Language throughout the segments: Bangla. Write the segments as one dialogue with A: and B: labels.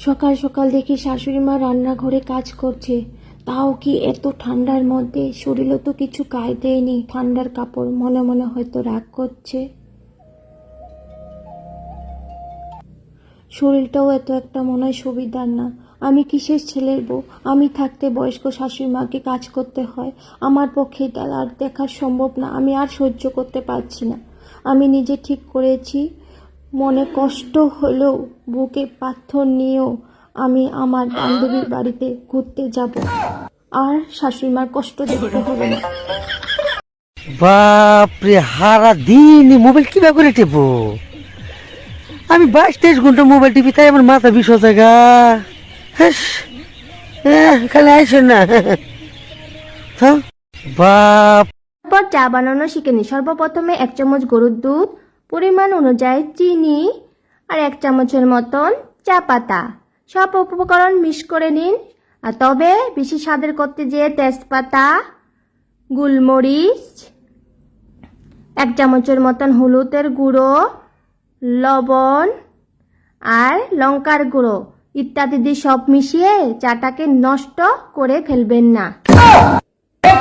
A: সকাল সকাল দেখি শাশুড়ি মা রান্নাঘরে কাজ করছে। তাও কি এত ঠান্ডার মধ্যে? শরীরও তো কিছু গায়ে দেয়নি ঠান্ডার কাপড় মনে মনে হয়তো রাগ করছে। শরীরটাও এত একটা মনে হয় সুবিধার না। আমি কিসের ছেলের বউ? আমি থাকতে বয়স্ক শাশুড়ি মাকে কাজ করতে হয়। আমার পক্ষে আর দেখা সম্ভব না। আমি আর সহ্য করতে পারছি না। আমি নিজে ঠিক করেছি। মনে কষ্ট হলেও বুকে পাথর নিয়েও আমি আমার বান্ধবীর বাড়িতে ঘুরতে যাব। আর শাশুড়ি মার কষ্ট দেখতে হবে না।
B: বাপরে হারা দিন মোবাইল কীভাবে করে টেপো আমি বাইশ তেইশ ঘণ্টা মোবাইল টিপি তাই আমার মাথা বিষ জায়গা খালি আইসো না। বাপ।
A: চা বানানো শিখে নি। সর্বপ্রথমে এক চামচ গরুর দুধ পরিমাণ অনুযায়ী চিনি আর এক চামচের মতন চা পাতা। সব উপকরণ মিক্স করে নিন। আর তবে বেশি স্বাদের করতে যেয়ে তেজপাতা, গোলমরিচ, এক চামচের মতন হলুদের গুঁড়ো, লবণ আর লঙ্কার গুঁড়ো ইত্যাদি দিয়ে সব মিশিয়ে চাটাকে নষ্ট করে ফেলবেন না।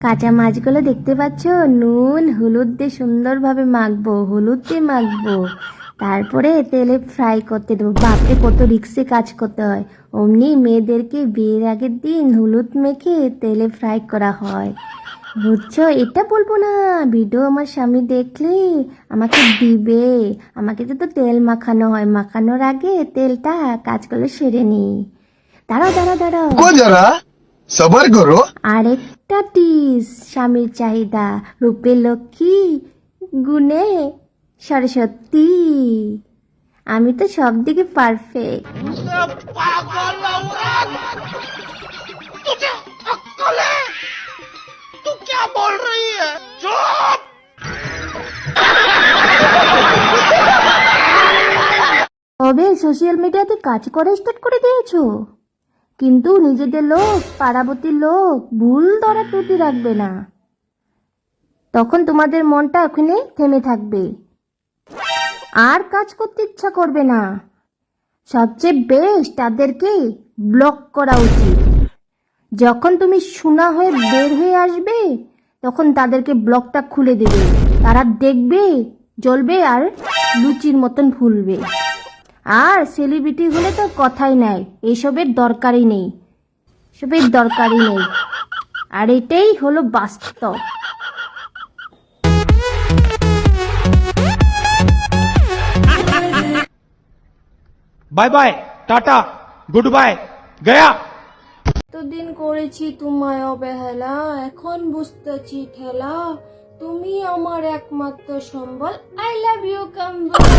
A: কাঁচা মাছগুলো দেখতে পাচ্ছ? নুন হলুদ দিয়ে সুন্দরভাবে মাখবো হলুদ দিয়ে মাখবো। তারপরে তেলে ফ্রাই করতে দেবো। বাপরে কত রিক্সে কাজ করতে হয়। অমনি মেয়েদেরকে বিয়ের আগের দিন হলুদ মেখে তেলে ফ্রাই করা হয়। বুঝছ? এটা বলব না। ভিডিও আমার স্বামী দেখলে আমাকে দিবে। আমাকে তো তেল মাখানো হয়। মাখানোর আগে তেলটা কাজ করলে সেরে নি দাঁড়াও দাঁড়াও দাঁড়াও।
C: আরে करो
A: আরেকটা টিস স্বামীর চাহিদা রূপে লক্ষ্মী গুণে সরস্বতী। আমি তো সব দিকে পারফেক্ট তবে সোশ্যাল মিডিয়াতে কাজ করা স্টার্ট করে দিয়েছ। কিন্তু নিজেদের লোক পাড়াবতীর লোক ভুল ধরা ত্রুটি রাখবে না। তখন তোমাদের মনটা ওখানে থেমে থাকবে। আর কাজ করতে ইচ্ছা করবে না। সবচেয়ে বেস্ট তাদেরকে ব্লক করা উচিত। যখন তুমি শোনা হয়ে বের হয়ে আসবে, তখন তাদেরকে ব্লকটা খুলে দেবে। তারা দেখবে, জ্বলবে আর লুচির মতন ফুলবে। আর সেলিব্রিটি হলে তো কথাই নাই। এসবের দরকারই নেই। সবের দরকারই নেই। আর এটাই হলো বাস্তব।
D: Bye bye tata good bye গয়া।
A: এতদিন করেছি তোমায় অবহেলা এখন বুঝতেছি খেলা তুমি আমার একমাত্র সম্বল। আই লাভ ইউ কাম্বল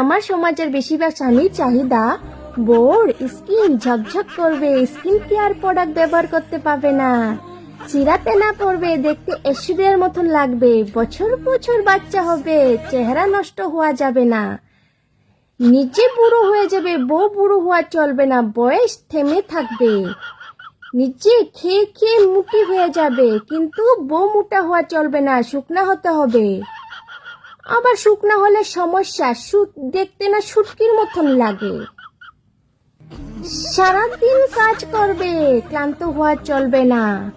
A: আমার সমাজের বেশিরভাগ স্বামীর চাহিদা, বোর, স্কিন, ঝকঝক করবে, স্কিন কেয়ার প্রোডাক্ট ব্যবহার করতে পারবে না। চিরাতে না পড়বে, দেখতে ঐশ্বরিয়ার মতন লাগবে, বছর বছর বাচ্চা হবে, চেহারা নষ্ট হওয়া যাবে না। নিজে বুড়ো হয়ে যাবে, বউ বুড়ো হওয়া চলবে না, বয়স থেমে থাকবে। নিজে খেয়ে খেয়ে মুটি হয়ে যাবে, কিন্তু বউ মোটা হওয়া চলবে না, শুকনা হতে হবে। আবার শুকনা হলে সমস্যা সুট দেখতে না শুটকির মতন লাগে। সারাদিন কাজ করবে, ক্লান্ত হওয়া চলবে না।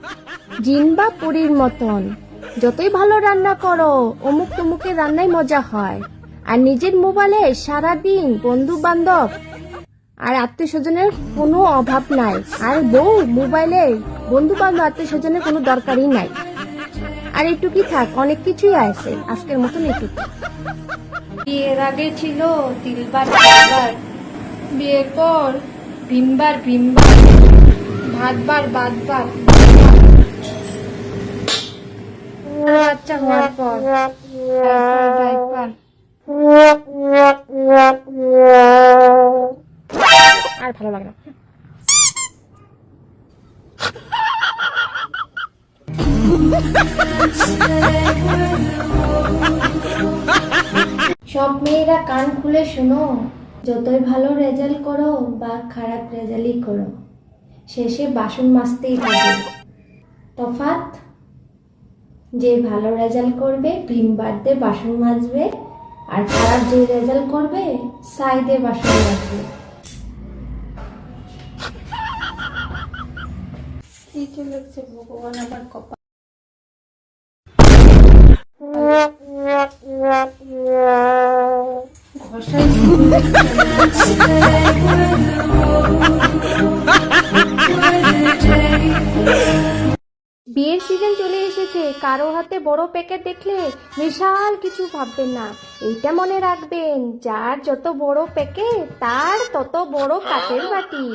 A: জিন বা পুরীর মতন, যতই ভালো রান্না করো, অমুক তমুকের রান্নায় মজা হয়। আর নিজের মোবাইলে সারাদিন বন্ধু বান্ধব আর আত্মীয় স্বজনের কোনো অভাব নাই। আর বউ মোবাইলে বন্ধু বান্ধব আত্মীয় স্বজনের কোনো দরকারই নাই। আর এটুকুই থাক অনেক কিছুই আছে। আজকের মতন এটুকু
E: বিয়ের আগে ছিল তিলবার তিলবার। বিয়ের পর ভিমবার ভিমবার। ভাতবার বাদবার বাচ্চা হওয়ার পর
A: আর ভালো লাগে
E: সব মেয়েরা কান খুলে শোনো। যতই ভালো রেজাল্ট করো বা খারাপ রেজাল্টই করো, শেষে বাসন মাজতেই হবে। তফাৎ, যে ভালো রেজাল্ট করবে, ভীম বাড়তে বাসন মাজবে, আর খারাপ যে রেজাল্ট করবে, সাইডে বাসন মাজবে। ভগবান আবার কপাল।
A: বিয়ের সিজন চলে এসেছে। কারও হাতে বড় প্যাকেট দেখলে বিশাল কিছু ভাববেন না। এইটা মনে রাখবেন, যার যত বড় প্যাকেট তার তত বড় কাচের বাটি।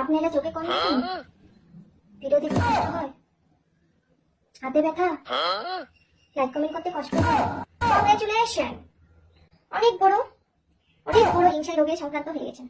F: আপনি এটা চোখে কম দেখেন ভিডিও দেখতে কষ্ট হয়। হাতে ব্যথা। লাইক কমেন্ট করতে কষ্ট হয়। কংগ্রেচুলেশন অনেক বড় অনেক বড় হিংসা রোগে সংক্রান্ত হয়ে গেছেন